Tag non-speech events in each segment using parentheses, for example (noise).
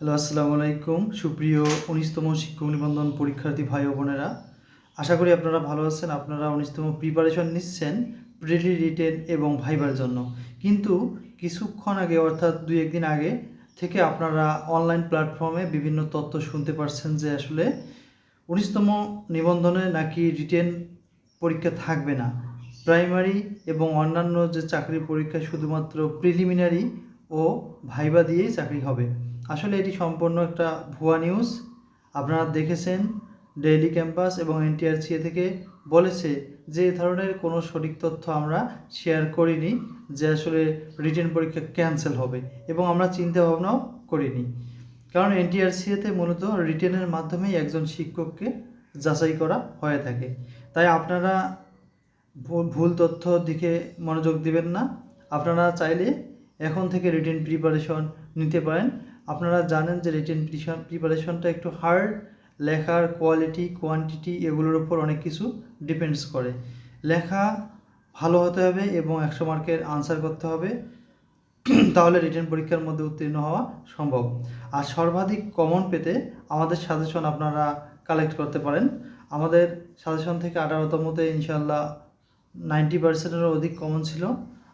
Hello, আসসালামু আলাইকুম। সুপ্রিয় উনিশতম শিক্ষক নিবন্ধন পরীক্ষার্থী ভাই ও বোনেরা, আশা করি আপনারা ভালো আছেন। আপনারা উনিশতম প্রিপারেশন নিচ্ছেন প্রিলি রিটেন এবং ভাইবার জন্য। কিন্তু কিছুক্ষণ আগে, অর্থাৎ দুই একদিন আগে থেকে আপনারা অনলাইন প্ল্যাটফর্মে বিভিন্ন তথ্য শুনতে পারছেন যে আসলে উনিশতম নিবন্ধনে নাকি রিটেন পরীক্ষা থাকবে না। প্রাইমারি এবং অন্যান্য যে চাকরি পরীক্ষা শুধুমাত্র প্রিলিমিনারি ও ভাইবা দিয়েই চাকরি হবে। আসলে এটি সম্পূর্ণ একটা ভুয়া নিউজ আপনারা দেখেছেন ডেইলি ক্যাম্পাস এবং এনটিআরসিএ থেকে বলেছে যে এ ধরনের কোনো সঠিক তথ্য আমরা শেয়ার করিনি, যে আসলে রিটেন পরীক্ষা ক্যান্সেল হবে এবং আমরা চিন্তা ভাবনাও করিনি। কারণ এনটিআরসিএতে মূলত রিটেনের মাধ্যমেই একজন শিক্ষককে যাচাই করা হয়ে থাকে। তাই আপনারা ভুল তথ্য দিকে মনোযোগ দিবেন না। আপনারা চাইলে এখন থেকে রিটেন প্রিপারেশন নিতে পারেন। আপনারা জানেন যে রিটেন প্রিপারেশনটা একটু হার্ড লেখার কোয়ালিটি কোয়ান্টিটি এগুলোর উপর অনেক কিছু ডিপেন্ডস করে। লেখা ভালো হতে হবে এবং একশো মার্কের আনসার করতে হবে। (clears throat) তাহলে রিটেন পরীক্ষার মধ্যে উত্তীর্ণ হওয়া সম্ভব। আর সর্বাধিক কমন পেতে আমাদের সাজেশন আপনারা কালেক্ট করতে পারেন। আমাদের সাজেশন থেকে আঠারোতমতে ইনশাল্লাহ নাইনটি পার্সেন্টেরও অধিক কমন ছিল।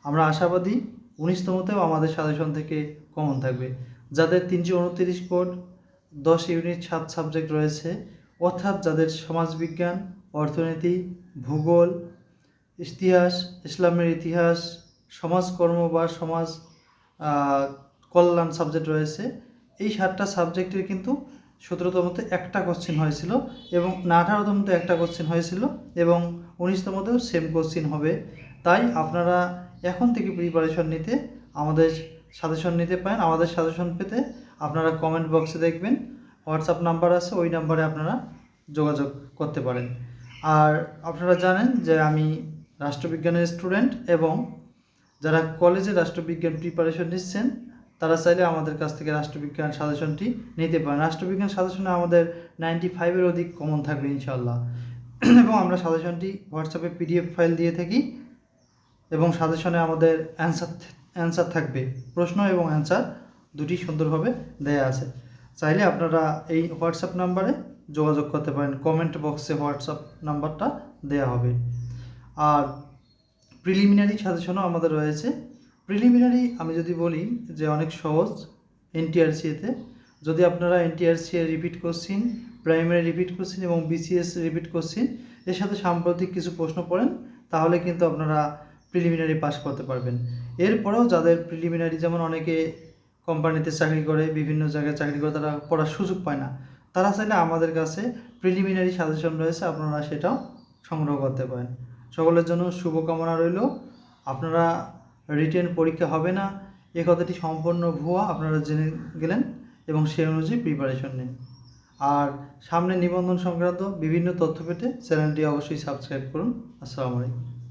আমরা আশাবাদী উনিশতমতেও আমাদের সাজেশন থেকে কমন থাকবে। যাদের তিনশো উনত্রিশ কোড, দশ ইউনিট সাত সাবজেক্ট রয়েছে, অর্থাৎ যাদের সমাজবিজ্ঞান, অর্থনীতি, ভূগোল, ইতিহাস, ইসলামের ইতিহাস সমাজকর্ম বা সমাজ কল্যাণ সাবজেক্ট রয়েছে, এই সাতটা সাবজেক্টের কিন্তু সতেরোতমতে একটা কোশ্চেন হয়েছিল এবং না আঠারোতমতে একটা কোশ্চেন হয়েছিল এবং উনিশতমতেও সেম কোশ্চেন হবে। তাই আপনারা এখন থেকে প্রিপারেশন নিতে আমাদের সাজেশন নিতে পারেন, আমাদের সাজেশন পেতে আপনারা কমেন্ট বক্সে দেখবেন হোয়াটসঅ্যাপ নাম্বার আছে, ওই নাম্বারে আপনারা যোগাযোগ করতে পারেন। আর আপনারা জানেন যে আমি রাষ্ট্রবিজ্ঞানের স্টুডেন্ট এবং যারা কলেজে রাষ্ট্রবিজ্ঞান প্রিপারেশন নিচ্ছেন, তারা চাইলে আমাদের কাছ থেকে রাষ্ট্রবিজ্ঞান সাজেশনটি নিতে পারেন। রাষ্ট্রবিজ্ঞান সাজেশনে আমাদের নাইনটি ফাইভের অধিক কমন থাকবে ইনশাল্লাহ এবং আমরা সাজেশনটি হোয়াটসঅ্যাপে পিডিএফ ফাইল দিয়ে থাকি। এবং সাজেশনে আমাদের অ্যান্সার অ্যান্সার থাকবে। প্রশ্ন এবং অ্যান্সার দুটি সুন্দরভাবে দেয়া আছে। চাইলে আপনারা এই হোয়াটসঅ্যাপ নাম্বারে যোগাযোগ করতে পারেন। কমেন্ট বক্সে হোয়াটসঅ্যাপ নাম্বারটা দেয়া হবে। আর প্রিলিমিনারি সাজেশনও আমাদের রয়েছে। প্রিলিমিনারি আমি যদি বলি যে অনেক সহজ এনটিআরসিএতে যদি আপনারা NTRC repeat question primary repeat question এবং বিসিএস রিপিট কোশ্চিন এর সাথে সাম্প্রতিক কিছু প্রশ্ন পড়েন, তাহলে কিন্তু আপনারা প্রিলিমিনারি পাস করতে পারবেন। এরপরেও যাদের প্রিলিমিনারি যেমন অনেকে কোম্পানিতে চাকরি করে, বিভিন্ন জায়গায় চাকরি করে, তারা পড়ার সুযোগ পায় না। তারা চাইলে আমাদের কাছে প্রিলিমিনারি সাজেশন রয়েছে, আপনারা সেটাও সংগ্রহ করতে পারেন। সকলের জন্য শুভকামনা রইল। আপনারা রিটেন পরীক্ষা হবে না। এ কথাটি সম্পূর্ণ ভুয়া, আপনারা জেনে গেলেন এবং সে অনুযায়ী প্রিপারেশন নিন। আর সামনে নিবন্ধন সংক্রান্ত বিভিন্ন তথ্য পেতে চ্যানেলটি অবশ্যই সাবস্ক্রাইব করুন। আসসালামু আলাইকুম।